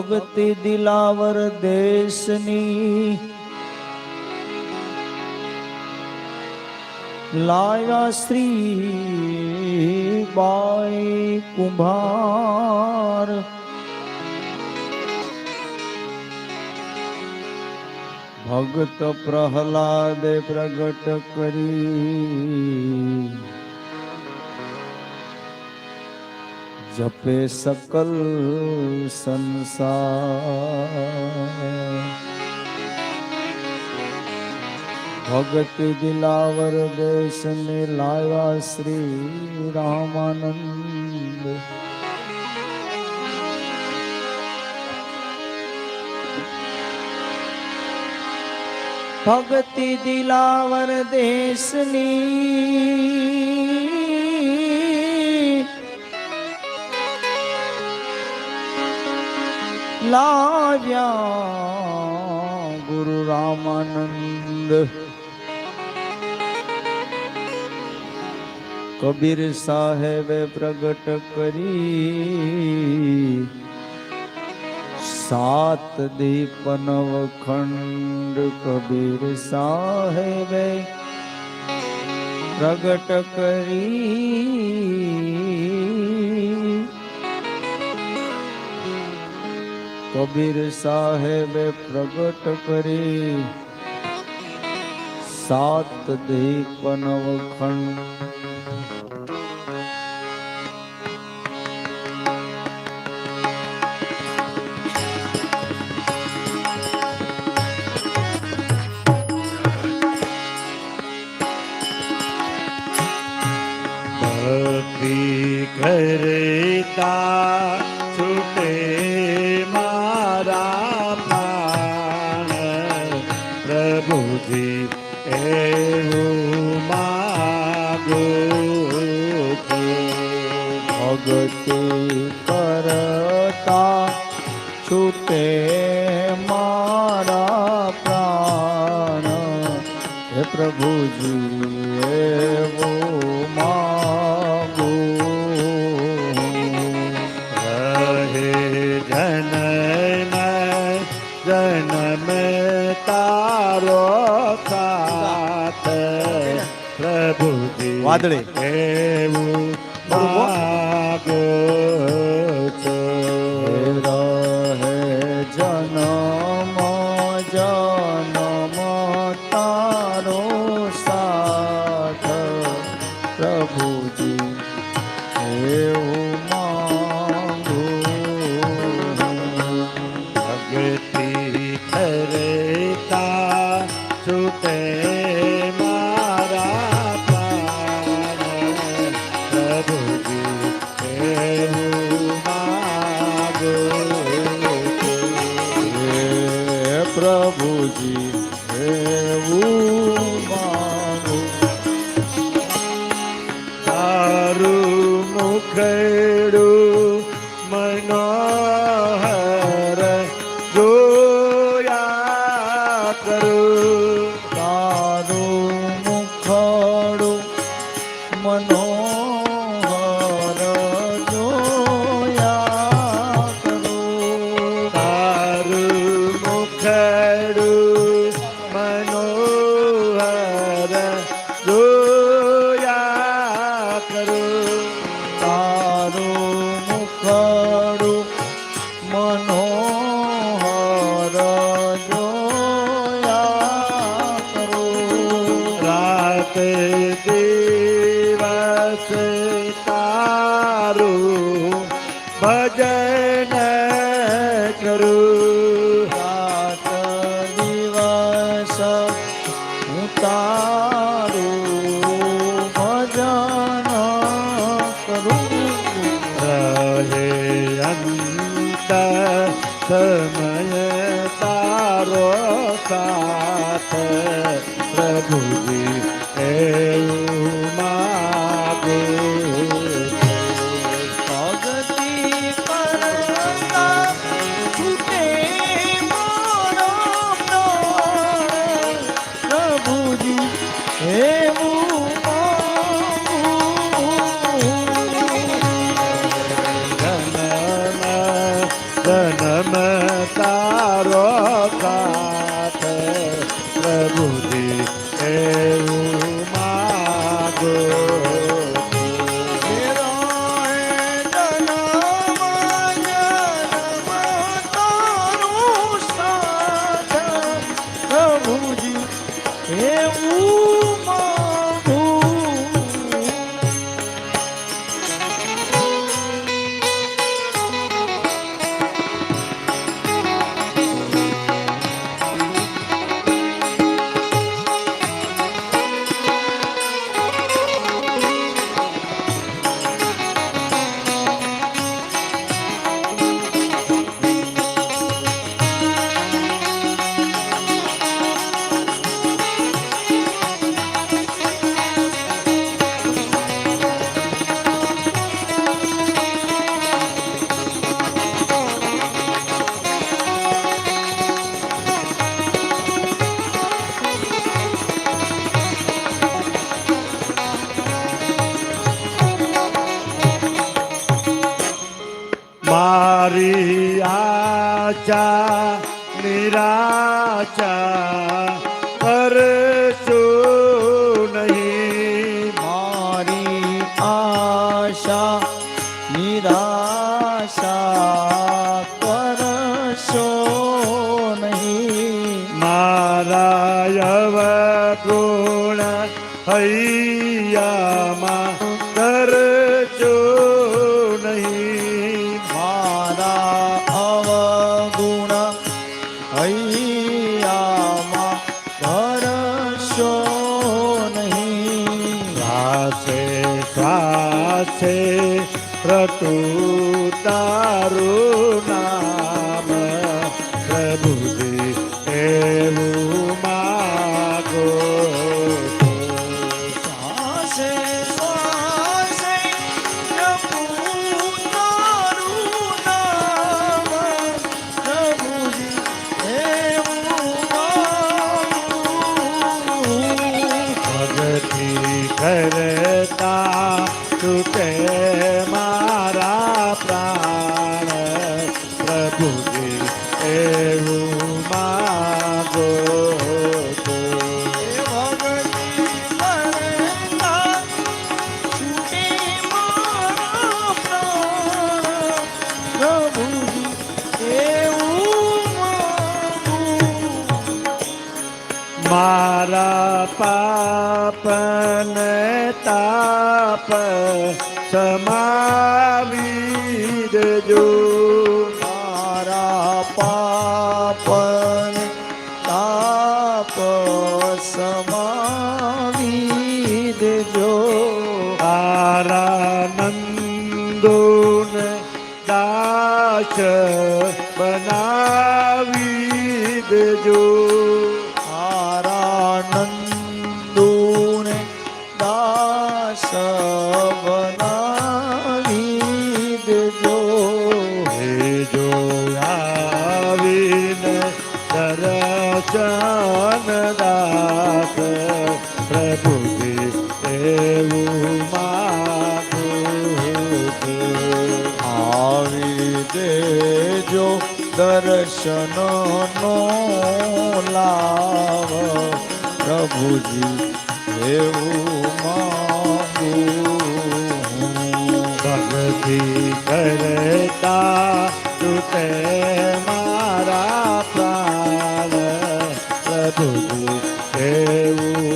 ભક્તિ દિલાવર દેશની લાયા શ્રી બાઈ કુંભાર. ભગત પ્રહલાદે પ્રગટ કરી જપે સકલ સંસાર ભગત દિલાવર દેશને લાવ્યા શ્રી રામાનંદ ભક્તિ દિલાવર દેશની લાવ્યા ગુરુ રામાનંદ કબીર સાહેબે પ્રગટ કરી સાત દીપ નવખંડ કબીર સાહેબે પ્રગટ કરી કબીર સાહેબે પ્રગટ કરી સાત દીપ નવખંડ પ્રભુજી એવું માગો ભગતિ કરતા છૂટે મારા પ્રાણ. હે પ્રભુજી વાદળી. પ્રભુજી એવું મારું તારું મુખડું સાથ પ્રભુજી હૈયામાં કરજો નહીં મારા અવગુણ હૈયામાં કરશો નહીં સાથે સાથે રટું મારા પાપન તાપ સમાવી દેજો. બનાવી દેજો હે જો આવીને દરચન દાસ પ્રભુજી એવું માગું આવી દેજો દર્શનનો લાવ પ્રભુજી એવું Bobo, é o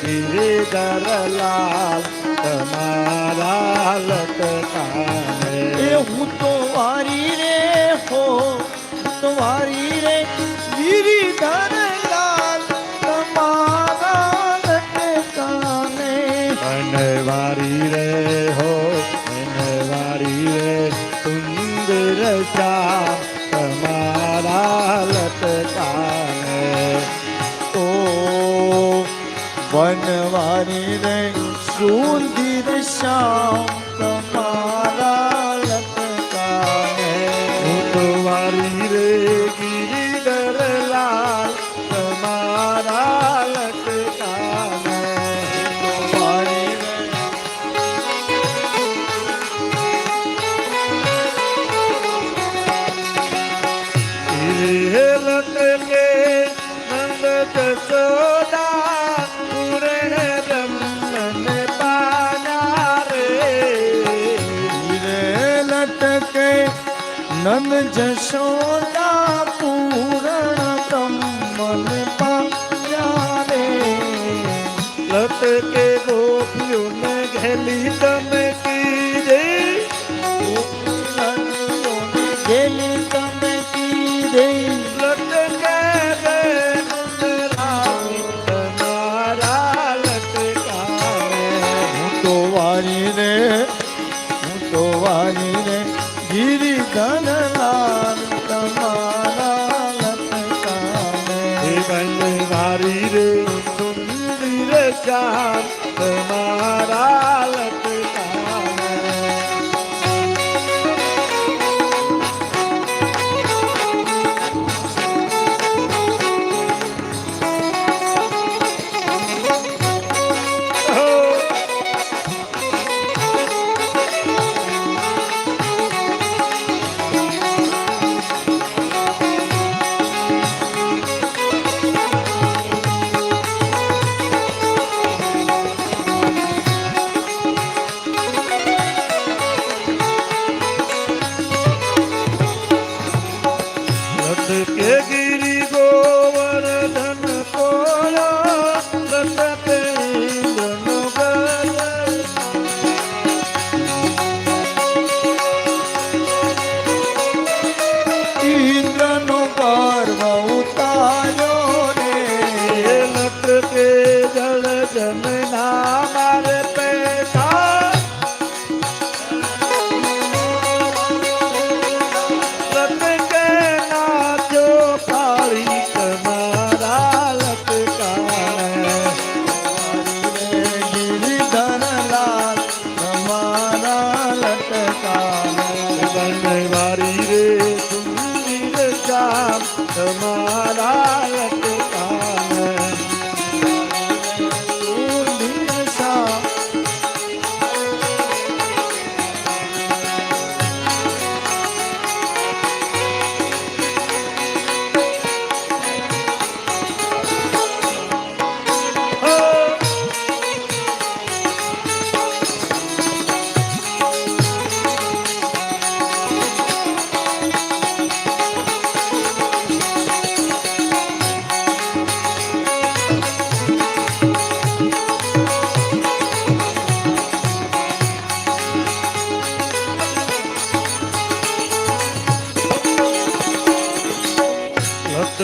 ગિરિધર લાલ તમારા લટકાને એ હું તો વારી રે હો તો વારી રે ગિરિધર 兄弟的笑。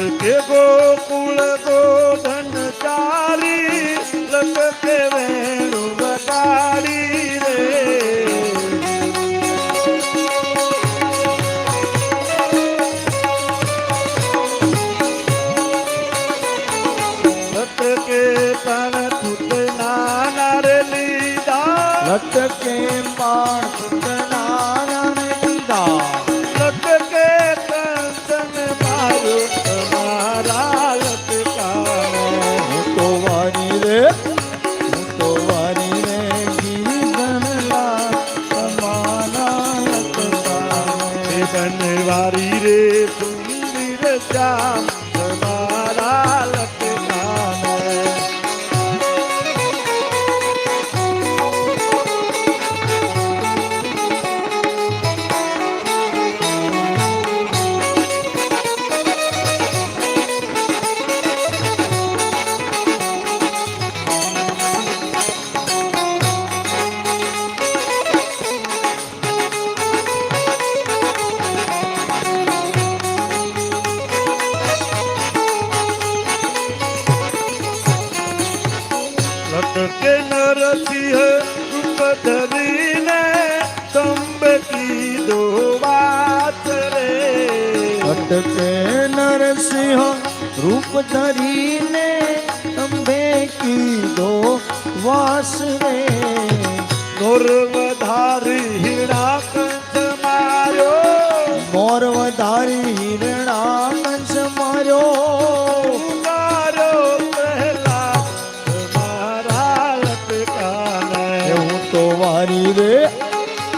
લટકે ગોકુળ ગોધન करती है कदरी ने तम्ब की दो बात रे। अटके नरसिंह रूप धरी ने तुम्बे की दो वास रे। गुर्वधारी મારી રે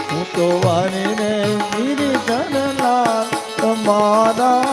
હું તો વારીને ગિરિધર લાલ તમારા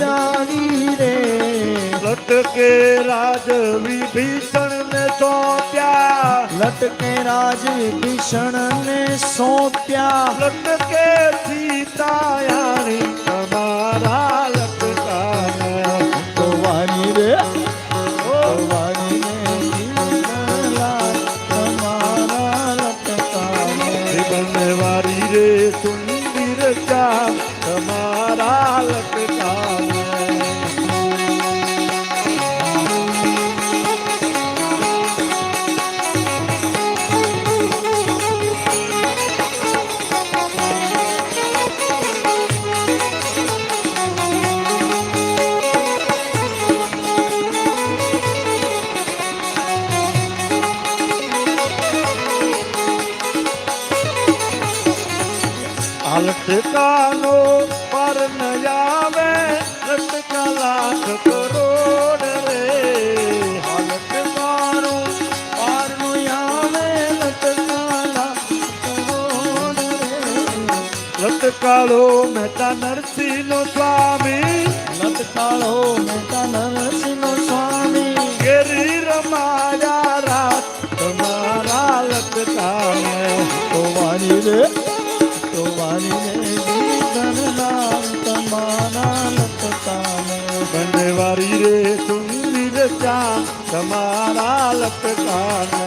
જાની રે લટકે રાજ વિભીષણ ને સોંપ્યા. લટકે રાજ વિભીષણ ને સોંપ્યા. લટકે સીતાયાણી કાળો મહેતા નરસિંહ નો સ્વામી નત કાળો મહેતા નર તમારા લપટાના